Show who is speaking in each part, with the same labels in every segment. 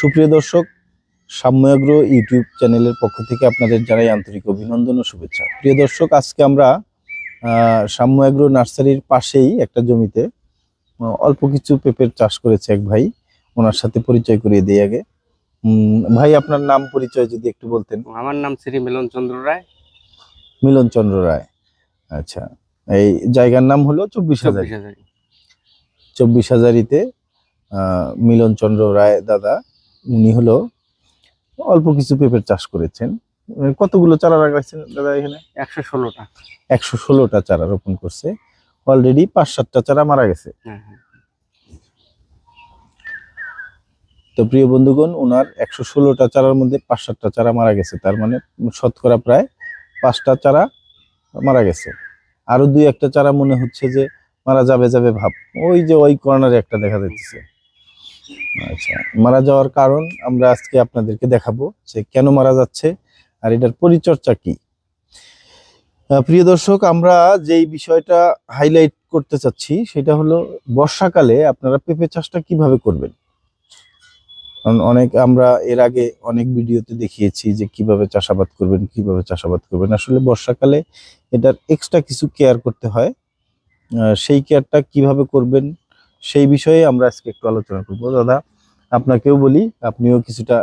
Speaker 1: সুপ্রিয় দর্শক সাম্যাগ্র ইউটিউব চ্যানেলের পক্ষ থেকে আপনাদের জানাই আন্তরিক অভিনন্দন ও শুভেচ্ছা। প্রিয় দর্শক আজকে আমরা সাম্যাগ্র নার্সারির পাশেই একটা জমিতে অল্প কিছু পেঁপের চাষ করেছে এক ভাই। ওনার সাথে পরিচয় করিয়ে দিই আগে। ভাই আপনার নাম পরিচয় যদি একটু বলতেন।
Speaker 2: আমার নাম শ্রী মিলন চন্দ্র রায়।
Speaker 1: মিলন চন্দ্র রায়। আচ্ছা এই জায়গার নাম হলো চব্বিশ হাজার।
Speaker 2: চব্বিশ হাজার
Speaker 1: চব্বিশ হাজারিতে মিলন চন্দ্র রায় দাদা উনি হলো অল্প কিছু পেঁপের চাষ করেছেন। কতগুলো চারা লাগাইছেন দাদা এখানে?
Speaker 2: একশো ষোলোটা।
Speaker 1: একশো ষোলোটা চারা রোপণ করছে। অলরেডি পাঁচ সাতটা চারা মারা গেছে।
Speaker 2: হ্যাঁ হ্যাঁ।
Speaker 1: তো প্রিয় বন্ধুগণ ওনার একশো ষোলোটা চারার মধ্যে পাঁচ সাতটা চারা মারা গেছে। তার মানে শতকরা প্রায় পাঁচটা চারা মারা গেছে। আরও দুই একটা চারা মনে হচ্ছে যে মারা যাবে যাবে ভাব। ওই যে ওই কর্নারে একটা দেখা যাচ্ছে আচ্ছা মারা যাওয়ার কারণ আমরা আজকে আপনাদেরকে দেখাবো যে কেন মারা যাচ্ছে আর এটার পরিচর্যা কি। প্রিয় দর্শক, আমরা যেই বিষয়টা হাইলাইট করতে চাচ্ছি সেটা হলো বর্ষাকালে আপনারা পেঁপে চাষটা কীভাবে করবেন? অনেক, আমরা এর আগে অনেক ভিডিওতে দেখিয়েছি যে কীভাবে চাষাবাদ করবেন, কীভাবে চাষাবাদ করবেন। আসলে বর্ষাকালে এটার এক্সট্রা কিছু কেয়ার করতে হয়। সেই কেয়ারটা কীভাবে করবেন সেই বিষয়ে আমরা আজকে একটু আলোচনা করব। দাদা আপনাকেও বলি আপনিও কিছুটা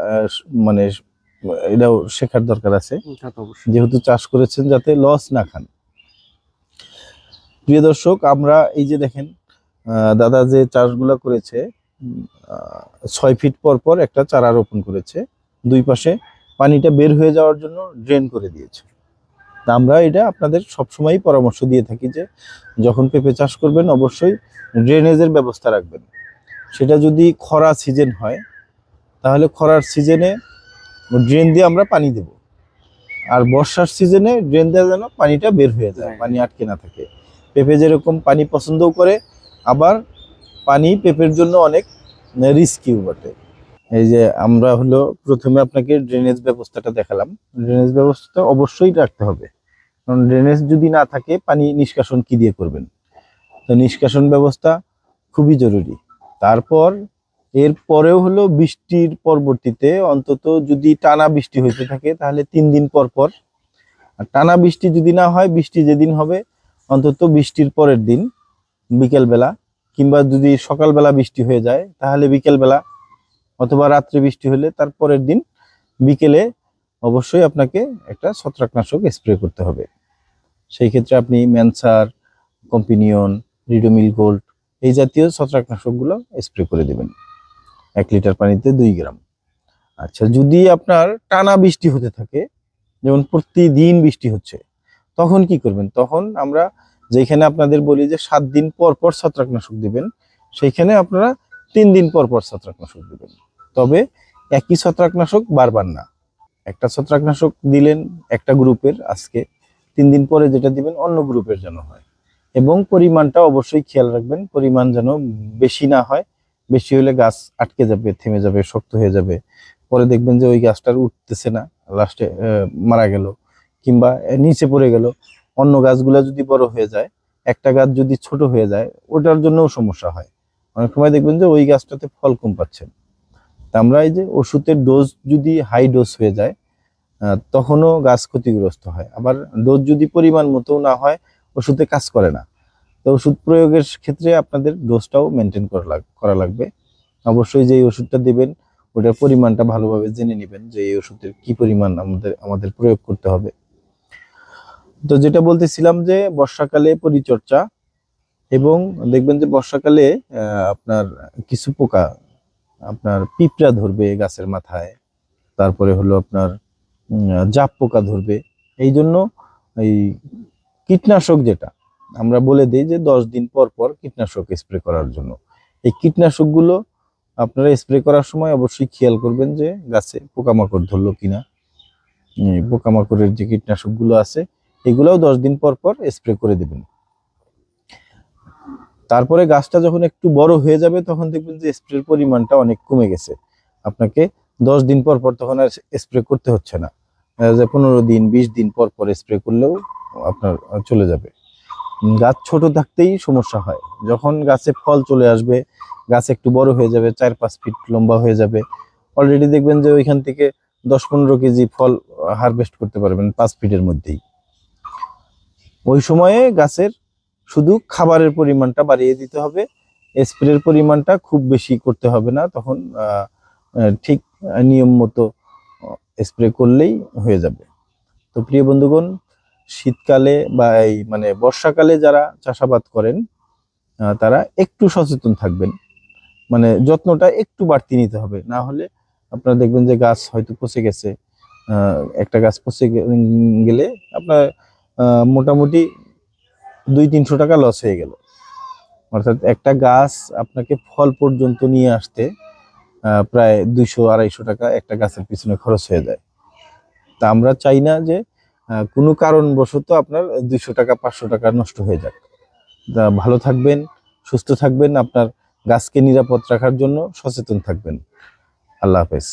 Speaker 1: মানে এটাও শেখার দরকার আছে। যেহেতু চাষ করেছেন যাতে লস না খান। প্রিয় দর্শক আমরা এই যে দেখেন দাদা যে চাষগুলো করেছে ছয় ফিট পর পর একটা চারা রোপণ করেছে। দুই পাশে পানিটা বের হয়ে যাওয়ার জন্য ড্রেন করে দিয়েছে। তা আমরা এটা আপনাদের সবসময়ই পরামর্শ দিয়ে থাকি যে যখন পেঁপে চাষ করবেন অবশ্যই ড্রেনেজের ব্যবস্থা রাখবেন। সেটা যদি খরা সিজন হয় তাহলে খরার সিজনে ড্রেন দিয়ে আমরা পানি দেব। আর বর্ষার সিজনে ড্রেন দেওয়া যেন পানিটা বের হয়ে যায় পানি আটকে না থাকে। পেঁপে যেরকম পানি পছন্দও করে আবার পানি পেঁপের জন্য অনেক রিস্কিও বটে। এই যে আমরা হলো প্রথমে আপনাকে ড্রেনেজ ব্যবস্থাটা দেখালাম। ড্রেনেজ ব্যবস্থা অবশ্যই রাখতে হবে। কারণ ড্রেনেজ যদি না থাকে, পানি নিষ্কাশন কি দিয়ে করবেন? তো নিষ্কাশন ব্যবস্থা খুবই জরুরি। তারপর, এর পরেও হলো বৃষ্টির পরবর্তীতে অন্তত যদি টানা বৃষ্টি হইতে থাকে, তাহলে তিন দিন পর পর। আর টানা বৃষ্টি যদি না হয়, বৃষ্টি যেদিন হবে, অন্তত বৃষ্টির পরের দিন, বিকেলবেলা, কিংবা যদি সকালবেলা বৃষ্টি হয়ে যায়, তাহলে বিকেলবেলা অথবা রাত্রে বৃষ্টি হলে তার পরের দিন বিকেলে অবশ্যই আপনাকে একটা ছত্রাকনাশক স্প্রে করতে হবে। সেই ক্ষেত্রে আপনি ম্যানসার, কম্পিনিয়ন, রিডোমিল গোল্ড এই জাতীয় ছত্রাকনাশকগুলো স্প্রে করে দেবেন। এক লিটার পানিতে দুই গ্রাম। আচ্ছা যদি আপনার টানা বৃষ্টি হতে থাকে, যেমন প্রতিদিন বৃষ্টি হচ্ছে, তখন কি করবেন? তখন আমরা যেখানে আপনাদের বলি যে সাত দিন পর পর ছত্রাকনাশক দেবেন, সেইখানে আপনারা তিন দিন পর পর ছত্রাকনাশক দেবেন। তবে একই ছত্রাকনাশক বারবার না। একটা ছত্রাকনাশক দিলেন একটা গ্রুপের আজকে। তিন দিন পরে যেটা দিবেন অন্য গ্রুপের যেন হয়। এবং পরিমাণটা অবশ্যই খেয়াল রাখবেন, পরিমাণ যেন বেশি না হয়। বেশি হলে গাছ আটকে যাবে, থেমে যাবে, শক্ত হয়ে যাবে। পরে দেখবেন যে ওই গাছটার উঠতেছে না। লাস্টে মারা গেল কিংবা নিচে পড়ে গেল। অন্য গাছগুলা যদি বড় হয়ে যায়, একটা গাছ যদি ছোট হয়ে যায়, ওটার জন্যও সমস্যা হয়। অনেক সময় দেখবেন যে ওই গাছটাতে ফল কম পাচ্ছেন। আমরা এই যে ওষুধের ডোজ যদি হাই ডোজ হয়ে যায় তখনও গাছ ক্ষতিগ্রস্ত হয়। আবার ডোজ যদি পরিমাণ মতো না হয়, ওষুধে কাজ করে না। তো ওষুধ প্রয়োগের ক্ষেত্রে আপনাদের ডোজটাও মেনটেন করা লাগ- করা লাগবে। অবশ্যই যে ওষুধটা দিবেন, ওটার পরিমাণটা ভালোভাবে জেনে নেবেন যে এই ওষুধের কি পরিমাণ আমাদের আমাদের প্রয়োগ করতে হবে। তো যেটা বলতেছিলাম যে বর্ষাকালে পরিচর্যা এবং দেখবেন যে বর্ষাকালে আপনার কিছু পোকা আপনার পিঁপড়া ধরবে গাছের মাথায়, তারপরে হলো আপনার জাপ পোকা ধরবে। এই জন্য এই কীটনাশক যেটা, আমরা বলে দিই যে দশ দিন পর পর কীটনাশক স্প্রে করার জন্য। এই কীটনাশকগুলো আপনারা স্প্রে করার সময় অবশ্যই খেয়াল করবেন যে গাছে পোকামাকড় ধরলো কিনা। পোকামাকড়ের যে কীটনাশকগুলো আছে, এগুলোও দশ দিন পর পর স্প্রে করে দেবেন। তারপরে গাছটা যখন একটু বড় হয়ে যাবে, তখন দেখবেন যে স্প্রের পরিমাণটা অনেক কমে গেছে। আপনাকে দশ দিন পর পর তখন আর স্প্রে করতে হচ্ছে না। যে পনেরো দিন, বিশ দিন পর পর স্প্রে করলেও আপনার চলে যাবে। গাছ ছোট থাকতেই সমস্যা হয়। যখন গাছে ফল চলে আসবে, গাছ একটু বড় হয়ে যাবে, চার পাঁচ ফিট লম্বা হয়ে যাবে অলরেডি দেখবেন যে ওইখান থেকে দশ পনেরো কেজি ফল হারভেস্ট করতে পারবেন পাঁচ ফিটের মধ্যেই। ওই সময়ে গাছের শুধু খাবারের পরিমাণটা বাড়িয়ে দিতে হবে, স্প্রের পরিমাণটা খুব বেশি করতে হবে না, তখন ঠিক নিয়ম মতো স্প্রে করলেই হয়ে যাবে। তো প্রিয় বন্ধুগণ, শীতকালে বা এই মানে বর্ষাকালে যারা চাষাবাদ করেন তারা একটু সচেতন থাকবেন। মানে যত্নটা একটু বাড়তি নিতে হবে, না হলে আপনারা দেখবেন যে গাছ হয়তো পচে গেছে একটা গাছ পচে গেলে আপনার মোটামুটি দুই তিনশো টাকা লস হয়ে গেল। অর্থাৎ একটা গাছ আপনাকে ফল পর্যন্ত নিয়ে আসতে প্রায় দুইশো, আড়াইশো টাকা একটা গাছের পিছনে খরচ হয়ে যায়। তা আমরা চাই না যে কোনো কারণবশত আপনার দুইশো টাকা, পাঁচশো টাকা নষ্ট হয়ে যাক। ভালো থাকবেন, সুস্থ থাকবেন, আপনার গাছকে নিরাপদ রাখার জন্য সচেতন থাকবেন। আল্লাহ হাফেজ।